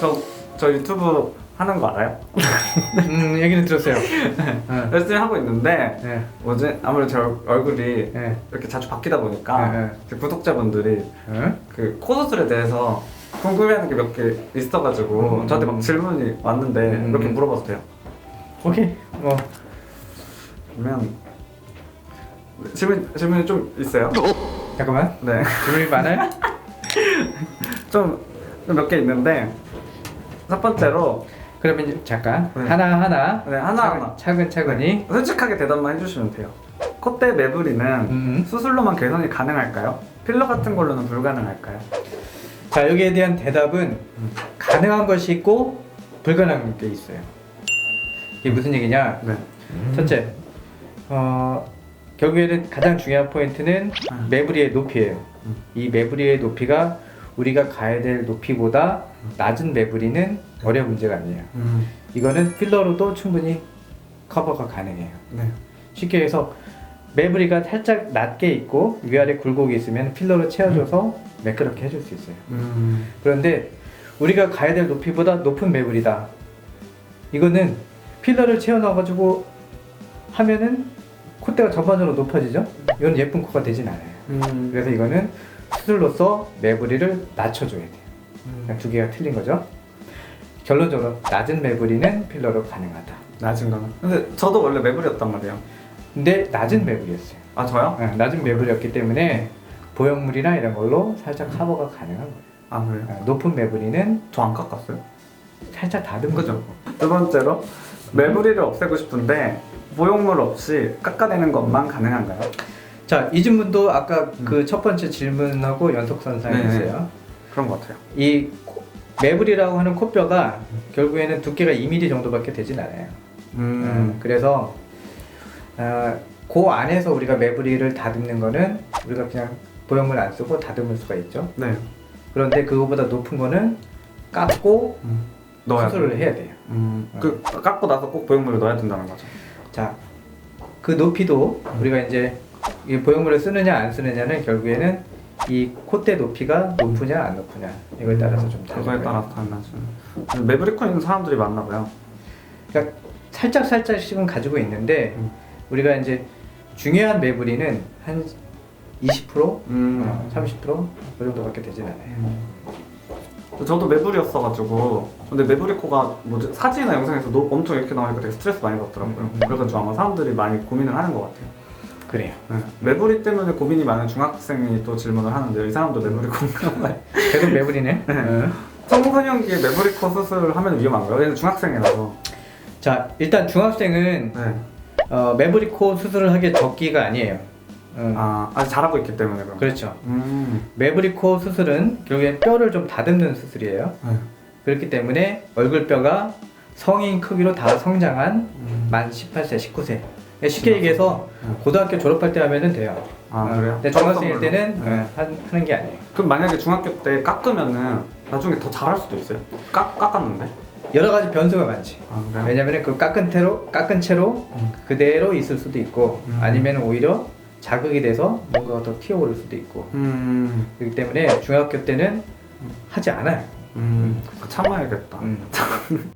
저, 저 유튜브 하는 거 알아요? 음 얘기는 들었어요. 어. 열심히 하고 있는데 네. 뭐지? 아무래도 제 얼- 얼굴이 네. 이렇게 자주 바뀌다 보니까 네, 네. 제 구독자분들이 어? 그 코수술에 대해서 궁금해하는 게 몇 개 있어가지고 음. 저한테 막 질문이 왔는데 음. 몇개 물어봐도 돼요? 오케이. 뭐 그러면 질문 질문이 좀 있어요? 잠깐만. 네, 질문이 많아요? 좀 몇 개 있는데 첫 번째로 그러면 이제 잠깐 네. 하나 하나 네, 하나하나. 차근 차근히 솔직하게 대답만 해주시면 돼요. 콧대 매부리는 음. 수술로만 개선이 가능할까요? 필러 같은 걸로는 불가능할까요? 자 여기에 대한 대답은 가능한 것이 있고 불가능한 게 있어요. 이게 무슨 얘기냐? 네. 첫째, 어, 결국에는 가장 중요한 포인트는 음. 매부리의 높이예요. 음. 이 매부리의 높이가 우리가 가야 될 높이보다 낮은 매부리는 어려운 문제가 아니에요. 음. 이거는 필러로도 충분히 커버가 가능해요. 네. 쉽게 해서 매부리가 살짝 낮게 있고 위아래 굴곡이 있으면 필러로 채워줘서 매끄럽게 해줄 수 있어요. 음. 그런데 우리가 가야 될 높이보다 높은 매부리다. 이거는 필러를 채워 넣어가지고 하면은 콧대가 전반적으로 높아지죠. 이건 예쁜 코가 되진 않아요. 음. 그래서 이거는 수술로서 매부리를 낮춰줘야 돼요. 음. 그냥 두 개가 틀린 거죠. 결론적으로 낮은 매부리는 필러로 가능하다. 낮은 거는. 근데 저도 원래 매부리였단 말이에요. 근데 낮은 매부리였어요. 아 저요? 네, 낮은 매부리였기 때문에 보형물이나 이런 걸로 살짝 커버가 가능한 거예요. 아 그래요? 네, 높은 매부리는 저 안 깎았어요. 살짝 다듬은 그죠? 두 번째로 매부리를 없애고 싶은데 보형물 없이 깎아내는 것만 가능한가요? 자, 이 질문도 아까 그 첫 번째 질문하고 연속선상이었어요. 그런 것 같아요. 이 코- 매부리라고 하는 코뼈가 결국에는 두께가 2mm 정도밖에 되진 않아요. 음, 그래서 아, 그 안에서 우리가 매부리를 다듬는 거는 우리가 그냥 보형물 안 쓰고 다듬을 수가 있죠. 네. 그런데 그거보다 높은 거는 깎고 음. 넣어야 수술을. 해야 돼요. 음. 그 깎고 나서 꼭 보형물을 넣어야 된다는 거죠. 자, 그 높이도 우리가 이제 이 보형물을 쓰느냐 안 쓰느냐는 결국에는 이 콧대 높이가 높으냐 안 높으냐 이걸 따라서 좀 그거에 다르고요. 따라서 달라지는. 매부리 코 있는 사람들이 많나 봐요. 그러니까 살짝 살짝씩은 가지고 있는데 음. 우리가 이제 중요한 매부리는 한 20%, 음. 어, 30%그 정도밖에 되진 않아요. 음. 저도 매부리였어가지고 근데 매부리 코가 뭐지 사진이나 영상에서 너, 엄청 이렇게 나오니까 되게 스트레스 많이 받더라고요. 음. 그래가지고 아마 사람들이 많이 고민을 하는 것 같아요. 그래요. 네. 매부리 때문에 고민이 많은 중학생이 또 질문을 하는데요. 이 사람도 매부리 봐요. 계속 매부리네. 어. 청소년기에 매부리 코 수술하면 위험한가요? 얘는 중학생이라서. 자, 일단 중학생은 네. 어, 매부리 코 수술을 하기에 적기가 아니에요. 어, 아 아직 잘하고 있기 때문에 그럼. 그렇죠. 음. 매부리 코 수술은 결국엔 뼈를 좀 다듬는 수술이에요. 네. 그렇기 때문에 얼굴뼈가 성인 크기로 다 성장한 음. 만 18세, 19세. 쉽게 얘기해서 음. 고등학교 졸업할 때 하면 돼요. 아 어, 그래요? 근데 중학생일 어떤 때는? 네. 어, 하, 하는 게 아니에요. 그럼 만약에 중학교 때 깎으면은 나중에 더 잘할 수도 있어요. 깎 깎았는데. 여러 가지 변수가 많지. 아 그래요? 왜냐면 그 깎은 채로 깎은 채로 음. 그대로 있을 수도 있고 음. 아니면 오히려 자극이 돼서 뭔가가 더 튀어오를 수도 있고 음. 그렇기 때문에 중학교 때는 하지 않아요. 음. 그거 참아야겠다. 음.